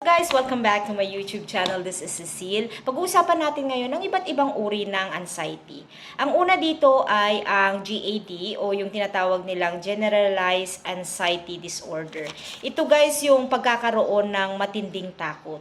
Guys, welcome back to my YouTube channel. This is Cecile. Pag-uusapan natin ngayon ng iba't ibang uri ng anxiety. Ang una dito ay ang GAD o yung tinatawag nilang Generalized Anxiety Disorder. Ito guys yung pagkakaroon ng matinding takot.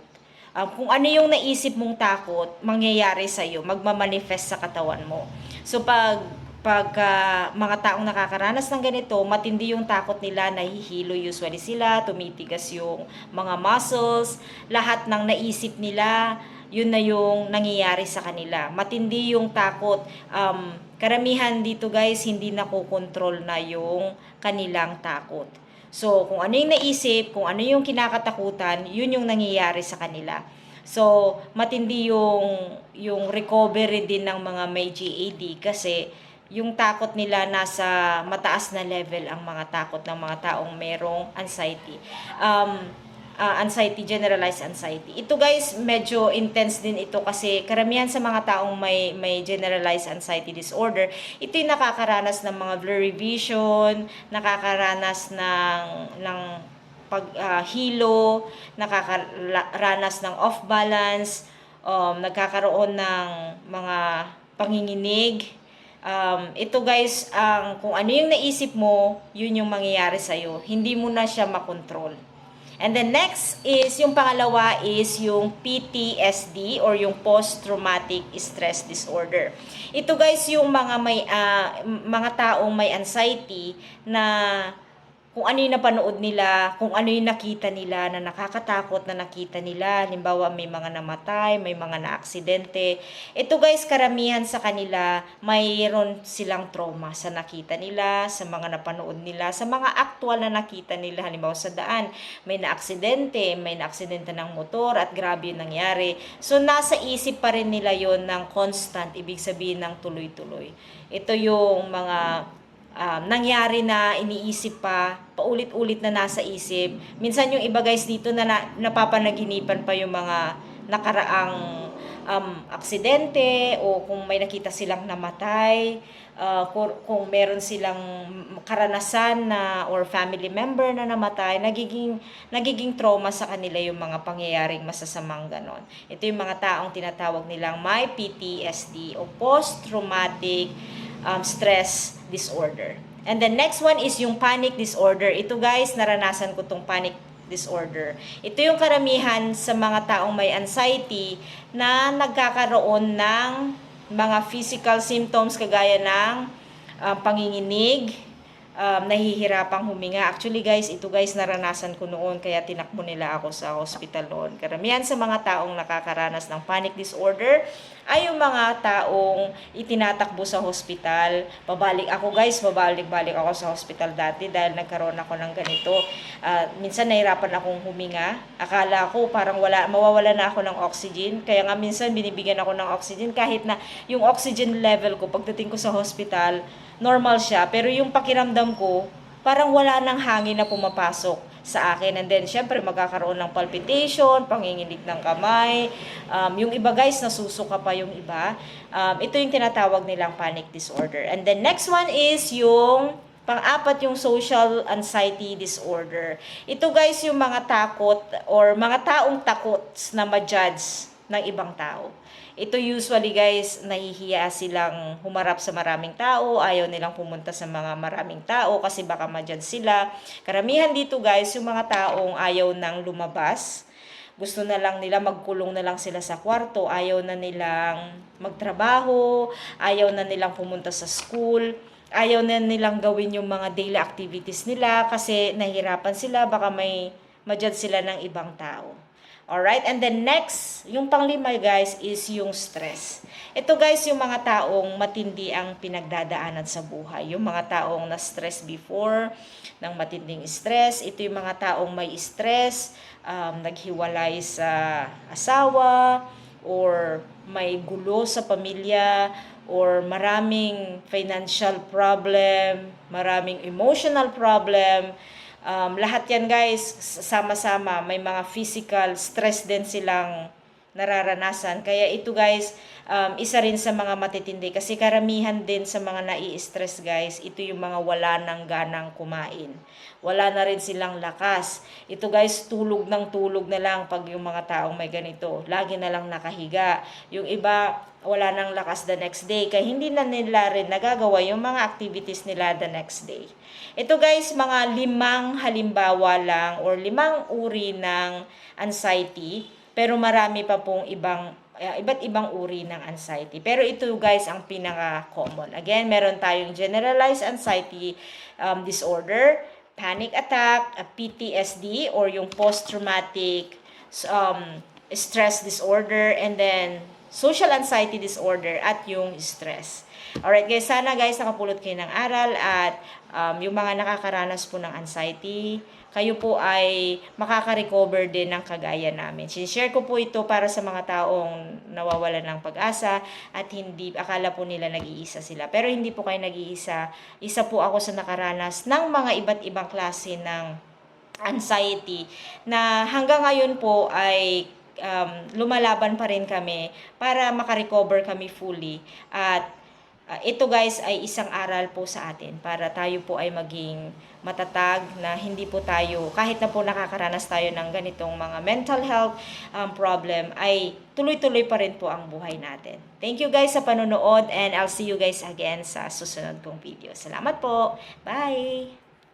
Um, kung ano yung naisip mong takot, mangyayari sa'yo, magmamanifest sa katawan mo. So pag pag ah, mga taong nakakaranas ng ganito, matindi yung takot nila, nahihilo usually sila, tumitigas yung mga muscles, lahat ng naisip nila, yun na yung nangyayari sa kanila. Matindi yung takot. Um, karamihan dito guys, hindi nakokontrol na yung kanilang takot. So, kung ano yung naisip, kung ano yung kinakatakutan, yun yung nangyayari sa kanila. So, matindi yung, yung recovery din ng mga may GAD kasi yung takot nila nasa mataas na level ang mga takot ng mga taong merong anxiety. Um, ah, anxiety, generalized anxiety. Ito guys, medyo intense din ito kasi karamihan sa mga taong may, may generalized anxiety disorder, ito yung nakakaranas ng mga blurry vision, nakakaranas ng, ng paghilo, nakakaranas ng off balance, um, nagkakaroon ng mga panginginig. Um, ito guys, ang kung ano yung naisip mo, yun yung mangyayari sa'yo. Hindi mo na siya makontrol. And then next is, yung pangalawa is yung PTSD or yung Post-Traumatic Stress Disorder. Ito guys yung mga may m- mga taong may anxiety na kung ano yung napanood nila, kung ano yung nakita nila na nakakatakot na nakita nila. Halimbawa, may mga namatay, may mga naaksidente. Ito guys, karamihan sa kanila, mayroon silang trauma sa nakita nila, sa mga napanood nila, sa mga actual na nakita nila. Halimbawa, sa daan, may naaksidente, may naaksidente ng motor at grabe yung nangyari. So, nasa isip pa rin nila yon ng constant, ibig sabihin ng tuloy-tuloy. Ito yung mga um, nangyari na iniisip pa, paulit-ulit na nasa isip. Minsan yung iba guys dito na, na napapanaginipan pa yung mga nakaraang um, aksidente o kung may nakita silang namatay, uh, kung, kung meron silang karanasan na or family member na namatay, nagiging nagiging trauma sa kanila yung mga pangyayaring masasamang ganon. Ito yung mga taong tinatawag nilang may PTSD o post-traumatic um, stress disorder. And the next one is yung panic disorder. Ito guys, naranasan ko tong panic disorder. Ito yung karamihan sa mga taong may anxiety na nagkakaroon ng mga physical symptoms kagaya ng um, panginginig, um, nahihirapang huminga. Actually guys, ito guys naranasan ko noon kaya tinakbo nila ako sa hospital noon. Karamihan sa mga taong nakakaranas ng panic disorder ay yung mga taong itinatakbo sa hospital. Pabalik ako guys, pabalik-balik ako sa hospital dati dahil nagkaroon ako ng ganito. Ah, minsan nahirapan akong huminga. Akala ko parang wala, mawawala na ako ng oxygen. Kaya nga minsan binibigyan ako ng oxygen kahit na yung oxygen level ko pagdating ko sa hospital, normal siya. Pero yung pakiramdam ko, parang wala nang hangin na pumapasok sa akin. And then, syempre, magkakaroon ng palpitation, panginginig ng kamay. Um, yung iba guys, nasusuka pa yung iba. Um, ito yung tinatawag nilang panic disorder. And then, next one is yung Pang-apat yung social anxiety disorder. Ito guys yung mga takot or mga taong takot na ma-judge ng ibang tao. Ito usually guys, nahihiya silang humarap sa maraming tao, ayaw nilang pumunta sa mga maraming tao kasi baka ma-judge sila. Karamihan dito guys, yung mga taong ayaw nang lumabas, gusto na lang nila magkulong na lang sila sa kwarto, ayaw na nilang magtrabaho, ayaw na nilang pumunta sa school, ayaw na nilang gawin yung mga daily activities nila kasi nahihirapan sila, baka may ma-judge sila ng ibang tao. Alright, and then next, yung panglima guys is yung stress. Ito guys, yung mga taong matindi ang pinagdadaanan sa buhay. Yung mga taong na-stress before, ng matinding stress. Ito yung mga taong may stress, um, naghiwalay sa asawa, or may gulo sa pamilya, or maraming financial problem, maraming emotional problem, Um, lahat yan guys, sama-sama, may mga physical stress din silang nararanasan. Kaya ito guys, um, isa rin sa mga matitindi kasi karamihan din sa mga nai-stress guys, ito yung mga wala ng ganang kumain. Wala na rin silang lakas. Ito guys, tulog ng tulog na lang pag yung mga taong may ganito. Lagi na lang nakahiga. Yung iba, wala nang lakas the next day. Kaya hindi na nila rin nagagawa yung mga activities nila the next day. Ito guys, mga limang halimbawa lang or limang uri ng anxiety. Pero marami pa pong ibang uh, iba't ibang uri ng anxiety. Pero ito guys ang pinaka-common. Again, meron tayong generalized anxiety um, disorder, panic attack, PTSD or yung post-traumatic um, stress disorder, and then social anxiety disorder at yung stress. Alright guys, sana guys nakapulot kayo ng aral at um, yung mga nakakaranas po ng anxiety, kayo po ay makaka-recover din ng kagaya namin. Sinishare ko po ito para sa mga taong nawawalan ng pag-asa at hindi, akala po nila nag-iisa sila. Pero hindi po kayo nag-iisa. Isa po ako sa nakaranas ng mga iba't ibang klase ng anxiety na hanggang ngayon po ay um, lumalaban pa rin kami para makarecover kami fully at Uh, ito guys ay isang aral po sa atin para tayo po ay maging matatag na hindi po tayo, kahit na po nakakaranas tayo ng ganitong mga mental health um, problem, ay tuloy-tuloy pa rin po ang buhay natin. Thank you guys sa panonood and I'll see you guys again sa susunod kong video. Salamat po! Bye!